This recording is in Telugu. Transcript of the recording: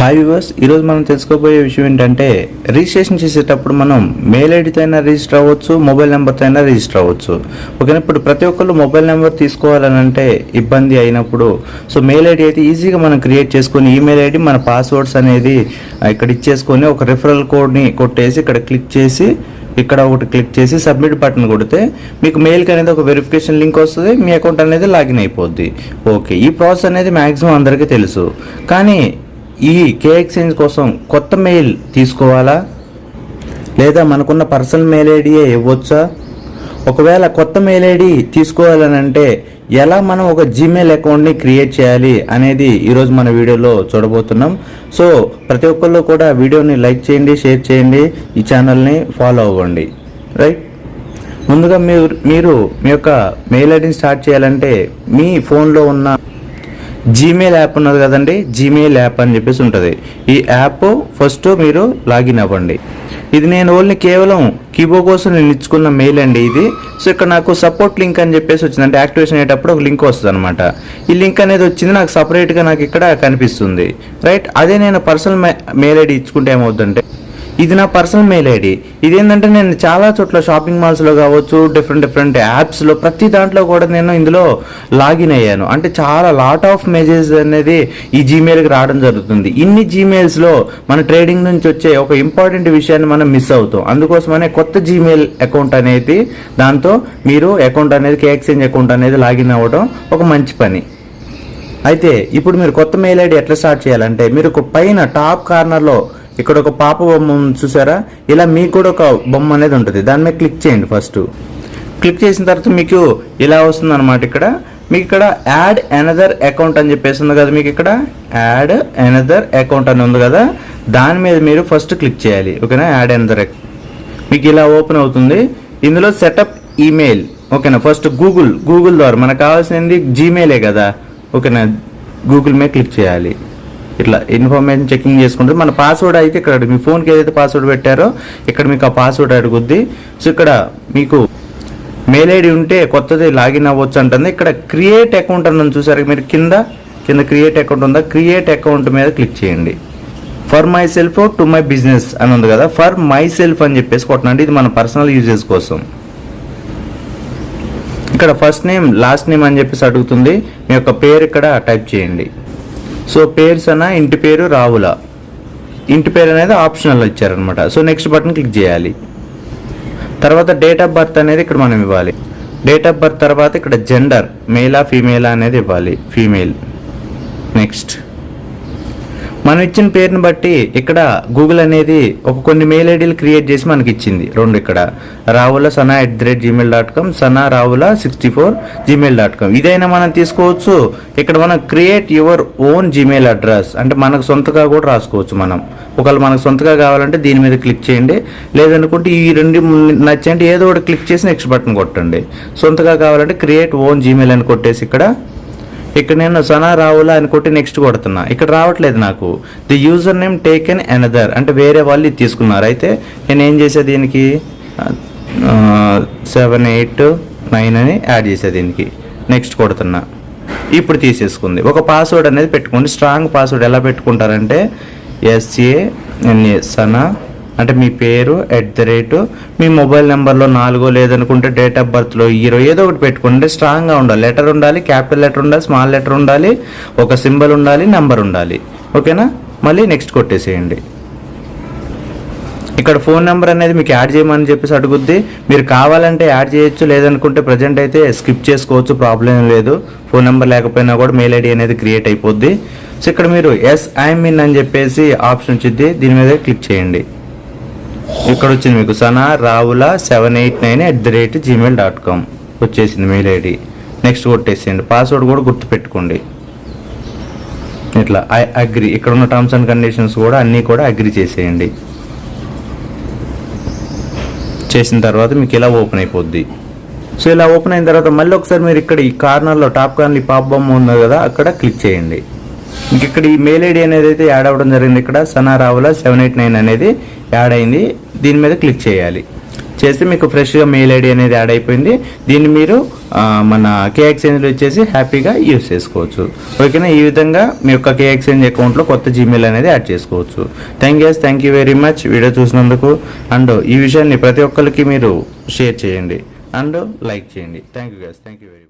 హాయ్ వివర్స్ ఈరోజు మనం తెలుసుకోబోయే విషయం ఏంటంటే రిజిస్ట్రేషన్ చేసేటప్పుడు మనం మెయిల్ ఐడితో అయినా రిజిస్టర్ అవ్వచ్చు మొబైల్ నెంబర్తో అయినా రిజిస్టర్ అవ్వచ్చు. ఓకేనా? ఇప్పుడు ప్రతి ఒక్కళ్ళు మొబైల్ నెంబర్ తీసుకోవాలని అంటే ఇబ్బంది అయినప్పుడు సో మెయిల్ ఐడి అయితే ఈజీగా మనం క్రియేట్ చేసుకొని ఈమెయిల్ ఐడి మన పాస్వర్డ్స్ అనేది ఇక్కడ ఇచ్చేసుకొని ఒక రిఫరల్ కోడ్ని కొట్టేసి ఇక్కడ క్లిక్ చేసి ఇక్కడ ఒకటి క్లిక్ చేసి సబ్మిట్ బటన్ కొడితే మీకు మెయిల్కి అనేది ఒక వెరిఫికేషన్ లింక్ వస్తుంది మీ అకౌంట్ అనేది లాగిన్ అయిపోద్ది. ఓకే ఈ ప్రాసెస్ అనేది మ్యాక్సిమం అందరికీ తెలుసు. కానీ ఈ కే ఎక్స్చేంజ్ కోసం కొత్త మెయిల్ తీసుకోవాలా? లేదా మనకున్న పర్సనల్ మెయిల్ ఐడియే ఇవ్వచ్చా? ఒకవేళ కొత్త మెయిల్ ఐడి తీసుకోవాలని అంటే ఎలా మనం ఒక జీమెయిల్ అకౌంట్ని క్రియేట్ చేయాలి అనేది ఈరోజు మన వీడియోలో చూడబోతున్నాం. సో ప్రతి ఒక్కళ్ళు కూడా వీడియోని లైక్ చేయండి షేర్ చేయండి ఈ ఛానల్ని ఫాలో అవ్వండి. రైట్? ముందుగా మీరు మీరు మీ యొక్క మెయిల్ ఐడిని స్టార్ట్ చేయాలంటే మీ ఫోన్లో ఉన్న జీమెయిల్ యాప్ ఉన్నది కదండి జీమెయిల్ యాప్ అని చెప్పేసి ఉంటుంది. ఈ యాప్ ఫస్ట్ మీరు లాగిన్ అవ్వండి. ఇది నేను ఓన్లీ కేవలం కీబో కోసం నేను ఇచ్చుకున్న మెయిల్ అండి ఇది. సో ఇక్కడ నాకు సపోర్ట్ లింక్ అని చెప్పేసి వచ్చింది. అంటే యాక్టివేషన్ అయ్యేటప్పుడు ఒక లింక్ వస్తుంది అనమాట ఈ లింక్ అనేది వచ్చింది నాకు సపరేట్గా నాకు ఇక్కడ కనిపిస్తుంది. రైట్ అదే నేను పర్సనల్ మెయిల్ ఐడి ఇచ్చుకుంటే ఏమవుతుందంటే ఇది నా పర్సనల్ మెయిల్ ఐడి ఇదేంటంటే నేను చాలా చోట్ల షాపింగ్ మాల్స్లో కావచ్చు డిఫరెంట్ డిఫరెంట్ యాప్స్లో ప్రతి దాంట్లో కూడా నేను ఇందులో లాగిన్ అయ్యాను. అంటే చాలా లాట్ ఆఫ్ మెసేజ్ అనేది ఈ జీమెయిల్కి రావడం జరుగుతుంది. ఇన్ని జీమెయిల్స్లో మన ట్రేడింగ్ నుంచి వచ్చే ఒక ఇంపార్టెంట్ విషయాన్ని మనం మిస్ అవుతాం. అందుకోసమనే కొత్త జీమెయిల్ అకౌంట్ అనేది దాంతో మీరు అకౌంట్ అనేది కే ఎక్స్చేంజ్ అకౌంట్ అనేది లాగిన్ అవ్వడం ఒక మంచి పని. అయితే ఇప్పుడు మీరు కొత్త మెయిల్ ఐడి ఎట్లా స్టార్ట్ చేయాలంటే మీరు ఒక పైన టాప్ కార్నర్లో ఇక్కడ ఒక పాప బొమ్మ చూసారా? ఇలా మీకు కూడా ఒక బొమ్మ అనేది ఉంటుంది. దాని మీద క్లిక్ చేయండి ఫస్ట్ క్లిక్ చేసిన తర్వాత మీకు ఇలా వస్తుంది అనమాట ఇక్కడ. మీకు ఇక్కడ యాడ్ ఎనదర్ అకౌంట్ అని చెప్పేసి ఉంది కదా మీకు ఇక్కడ. యాడ్ ఎనదర్ అకౌంట్ అని ఉంది కదా. దాని మీద మీరు ఫస్ట్ క్లిక్ చేయాలి. ఓకేనా? యాడ్ ఎనదర్ మీకు ఇలా ఓపెన్ అవుతుంది. ఇందులో సెటప్ ఈమెయిల్ ఓకేనా? ఫస్ట్ గూగుల్ గూగుల్ ద్వారా మనకు కావాల్సింది జీమెయిలే కదా. ఓకేనా? గూగుల్ మీద క్లిక్ చేయాలి. ఇట్లా ఇన్ఫర్మేషన్ చెకింగ్ చేసుకుంటుంది మన పాస్వర్డ్ అయితే ఇక్కడ మీ ఫోన్కి ఏదైతే పాస్వర్డ్ పెట్టారో ఇక్కడ మీకు ఆ పాస్వర్డ్ అడుగుద్ది. సో ఇక్కడ మీకు మెయిల్ ఐడి ఉంటే కొత్తది లాగిన్ అవ్వచ్చు అంటుంది. ఇక్కడ క్రియేట్ అకౌంట్ అన్నది చూసారు? మీరు కింద కింద క్రియేట్ అకౌంట్ ఉందా? క్రియేట్ అకౌంట్ మీద క్లిక్ చేయండి. For myself to my business అని ఉంది కదా. ఫర్ మై సెల్ఫ్ అని చెప్పేసి కొట్టనండి ఇది మన పర్సనల్ యూజెస్ కోసం. ఇక్కడ ఫస్ట్ నేమ్ లాస్ట్ నేమ్ అని చెప్పేసి అడుగుతుంది. మీ యొక్క పేరు ఇక్కడ టైప్ చేయండి. సో పేర్స్ అన్న ఇంటి పేరు రావుల. ఇంటి పేరు అనేది ఆప్షనల్ ఇచ్చారనమాట సో నెక్స్ట్ బటన్ క్లిక్ చేయాలి. తర్వాత డేట్ ఆఫ్ బర్త్ అనేది ఇక్కడ మనం ఇవ్వాలి. డేట్ ఆఫ్ బర్త్ తర్వాత ఇక్కడ జెండర్ మేలా ఫీమేలా అనేది ఇవ్వాలి. ఫీమేల్. నెక్స్ట్. మనం ఇచ్చిన పేరుని బట్టి ఇక్కడ గూగుల్ అనేది ఒక కొన్ని మెయిల్ ఐడీలు క్రియేట్ చేసి మనకి ఇచ్చింది రెండు ఇక్కడ. Ravula Sana at the rate Gmail dot com Sana Ravula sixty four Gmail dot com ఇదైనా మనం తీసుకోవచ్చు. ఇక్కడ మనం create your own Gmail address అంటే మనకు సొంతగా కూడా రాసుకోవచ్చు మనం. ఒకవేళ మనకు సొంతగా కావాలంటే దీని మీద క్లిక్ చేయండి. లేదనుకుంటే ఈ రెండు నచ్చండి ఏదో ఒకటి క్లిక్ చేసి నెక్స్ట్ బటన్ కొట్టండి. సొంతగా కావాలంటే క్రియేట్ ఓన్ జీమెయిల్ అని కొట్టేసి ఇక్కడ ఇక్కడ నేను సనా రావులా అని కొట్టి నెక్స్ట్ కొడుతున్నా. ఇక్కడ రావట్లేదు నాకు. The user name taken another అంటే వేరే వాళ్ళు తీసుకున్నారు. అయితే నేను ఏం చేసే దీనికి? సెవెన్ ఎయిట్ నైన్ అని యాడ్ చేసే దీనికి. నెక్స్ట్ కొడుతున్నా. ఇప్పుడు తీసేసుకుంది. ఒక పాస్వర్డ్ అనేది పెట్టుకోండి. స్ట్రాంగ్ పాస్వర్డ్ ఎలా పెట్టుకుంటారంటే ఎస్ఏ ఎన్ఏ సనా అంటే మీ పేరు ఎట్ ద రేటు మీ మొబైల్ నెంబర్లో నాలుగో లేదనుకుంటే డేట్ ఆఫ్ బర్త్లో హీరో ఏదో ఒకటి పెట్టుకుంటే స్ట్రాంగ్గా ఉండాలి. లెటర్ ఉండాలి క్యాపిటల్ లెటర్ ఉండాలి స్మాల్ లెటర్ ఉండాలి ఒక సింబల్ ఉండాలి నెంబర్ ఉండాలి. ఓకేనా మళ్ళీ నెక్స్ట్ కొట్టేసేయండి. ఇక్కడ ఫోన్ నెంబర్ అనేది మీకు యాడ్ చేయమని చెప్పేసి అడుగుద్ది. మీరు కావాలంటే యాడ్ చేయొచ్చు లేదనుకుంటే ప్రజెంట్ అయితే స్కిప్ చేసుకోవచ్చు ప్రాబ్లం లేదు. ఫోన్ నెంబర్ లేకపోయినా కూడా మెయిల్ ఐడి అనేది క్రియేట్ అయిపోద్ది. సో ఇక్కడ మీరు ఎస్ ఐ ఇన్ అని చెప్పేసి ఆప్షన్ వచ్చింది దీని మీద క్లిక్ చేయండి. ఇక్కడ వచ్చింది మీకు? Sana Ravula seven eight nine at the rate Gmail dot com వచ్చేసింది మెయిల్ ఐడి. నెక్స్ట్ కొట్టేసేయండి. పాస్వర్డ్ కూడా గుర్తుపెట్టుకోండి. ఇట్లా ఐ అగ్రి ఇక్కడ ఉన్న టర్మ్స్ అండ్ కండిషన్స్ కూడా అన్నీ కూడా అగ్రి చేసేయండి. చేసిన తర్వాత మీకు ఇలా ఓపెన్ అయిపోద్ది. సో ఇలా ఓపెన్ అయిన తర్వాత మళ్ళీ ఒకసారి మీరు ఇక్కడ ఈ కార్నర్లో టాప్ కార్నర్ ఈ పాప్ బొమ్మ ఉంది కదా అక్కడ క్లిక్ చేయండి. ఇక్కడ ఈ మెయిల్ ఐడి అనేది అయితే యాడ్ అవ్వడం జరిగింది ఇక్కడ Sana Ravula seven eight nine అనేది యాడ్ అయింది. దీని మీద క్లిక్ చేయాలి. చేస్తే మీకు ఫ్రెష్గా మెయిల్ ఐడి అనేది యాడ్ అయిపోయింది. దీన్ని మీరు మన కే ఎక్స్చేంజ్లో వచ్చేసి హ్యాపీగా యూస్ చేసుకోవచ్చు. ఓకేనా? ఈ విధంగా మీ యొక్క కే ఎక్స్చేంజ్ అకౌంట్లో కొత్త జీమెయిల్ అనేది యాడ్ చేసుకోవచ్చు. Thank you thank you very much video చూసినందుకు అండ్ ఈ విషయాన్ని ప్రతి ఒక్కరికి మీరు షేర్ చేయండి. అండ్ లైక్ చేయండి. Thank you guys thank you very much